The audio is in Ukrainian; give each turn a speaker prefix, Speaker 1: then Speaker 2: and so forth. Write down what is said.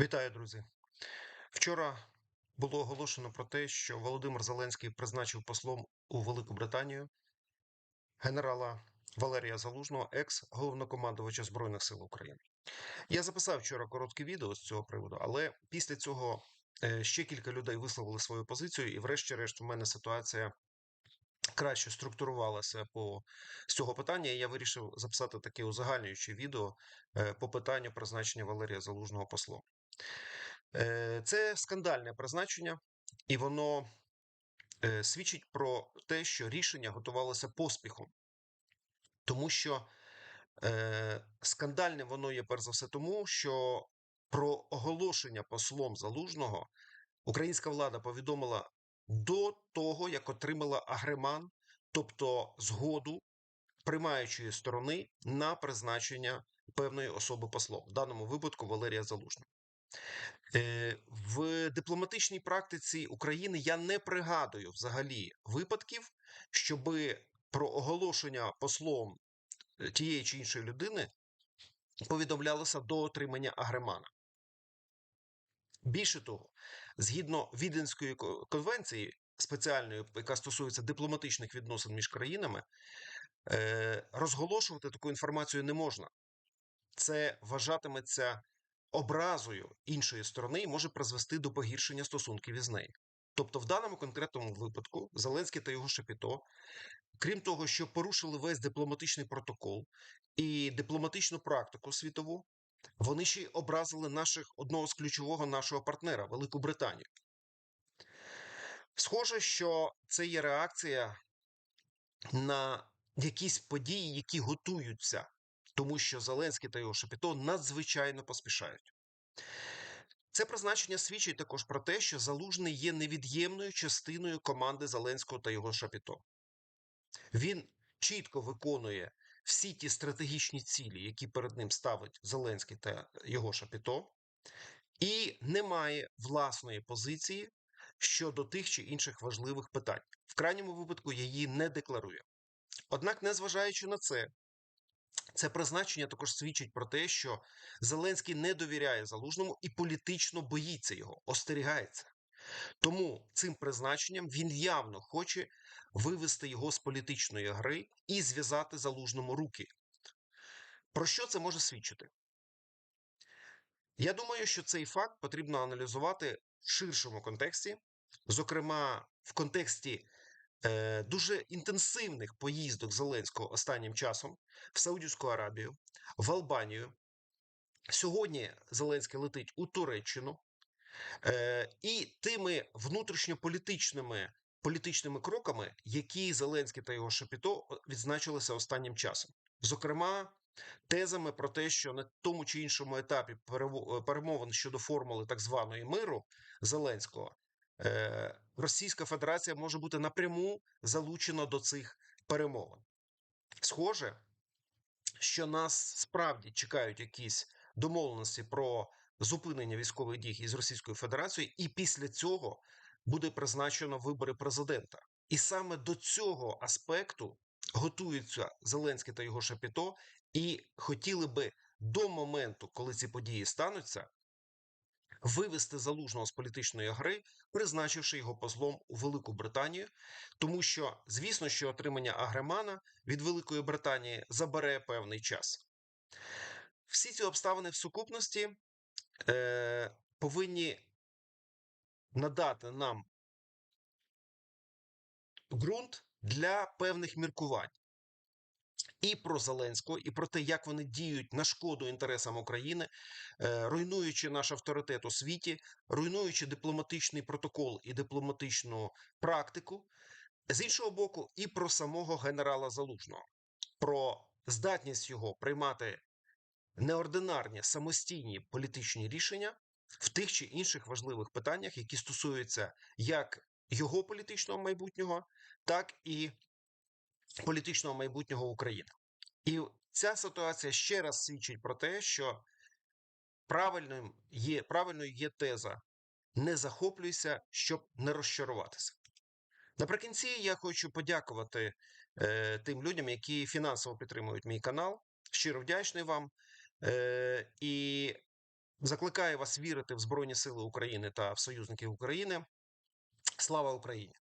Speaker 1: Вітаю, друзі. Вчора було оголошено про те, що Володимир Зеленський призначив послом у Велику Британію генерала Валерія Залужного, екс-головнокомандувача Збройних сил України. Я записав вчора коротке відео з цього приводу, але після цього е, ще кілька людей висловили свою позицію, і, врешті-решт, у мене ситуація краще структурувалася по з цього питання. і Я вирішив записати таке узагальнююче відео е, по питанню призначення Валерія Залужного послом. Е, Це скандальне призначення, і воно е, свідчить про те, що рішення готувалося поспіхом, тому що е, скандальним воно є перш за все тому, що про оголошення послом залужного українська влада повідомила до того, як отримала агреман, тобто згоду приймаючої сторони на призначення певної особи послом, в даному випадку Валерія Залужного. Е, В дипломатичній практиці України я не пригадую взагалі випадків, щоби про оголошення послом е, тієї чи іншої людини повідомлялося до отримання агремана. Більше того, згідно Віденської конвенції спеціальної, яка стосується дипломатичних відносин між країнами, е, розголошувати таку інформацію не можна. Це вважатиметься образою іншої сторони може призвести до погіршення стосунків із нею. Тобто, в даному конкретному випадку Зеленський та його Шепіто, крім того, що порушили весь дипломатичний протокол і дипломатичну практику світову, вони ще й образили наших одного з ключового нашого партнера Велику Британію. Схоже, що це є реакція на якісь події, які готуються, тому що Зеленський та його Шепіто надзвичайно поспішають. Це призначення свідчить також про те, що Залужний є невід'ємною частиною команди Зеленського та його Шапіто. Він чітко виконує всі ті стратегічні цілі, які перед ним ставить Зеленський та його Шапіто, і не має власної позиції щодо тих чи інших важливих питань. В крайньому випадку її не декларує. Однак, незважаючи на це, це призначення також свідчить про те, що Зеленський не довіряє залужному і політично боїться його, остерігається. Тому цим призначенням він явно хоче вивести його з політичної гри і зв'язати залужному руки. Про що це може свідчити? Я думаю, що цей факт потрібно аналізувати в ширшому контексті, зокрема в контексті дуже інтенсивних поїздок Зеленського останнім часом в Саудівську Аравію, в Албанію. Сьогодні Зеленський летить у Туреччину, е, і тими внутрішньополітичними політичними кроками, які Зеленський та його Шапіто відзначилися останнім часом. Зокрема, тезами про те, що на тому чи іншому етапі перемовин щодо формули так званої миру Зеленського е, Російська Федерація може бути напряму залучена до цих перемовин. Схоже, що нас справді чекають якісь домовленості про зупинення військових дій із Російською Федерацією, і після цього буде призначено вибори президента. І саме до цього аспекту готуються Зеленський та його Шапіто, і хотіли би до моменту, коли ці події стануться, вивести залужного з політичної гри, призначивши його послом у Велику Британію, тому що, звісно, що отримання агремана від Великої Британії забере певний час. Всі ці обставини в сукупності е, повинні надати нам ґрунт для певних міркувань. І про Зеленського, і про те, як вони діють на шкоду інтересам України, е, руйнуючи наш авторитет у світі, руйнуючи дипломатичний протокол і дипломатичну практику, з іншого боку, і про самого генерала Залужного, про здатність його приймати неординарні самостійні політичні рішення в тих чи інших важливих питаннях, які стосуються як його політичного майбутнього, так і політичного майбутнього України. І ця ситуація ще раз свідчить про те, що правильним є, правильною є теза не захоплюйся, щоб не розчаруватися. Наприкінці я хочу подякувати е, тим людям, які фінансово підтримують мій канал. Щиро вдячний вам. Е, і Закликаю вас вірити в Збройні Сили України та в союзників України. Слава Україні!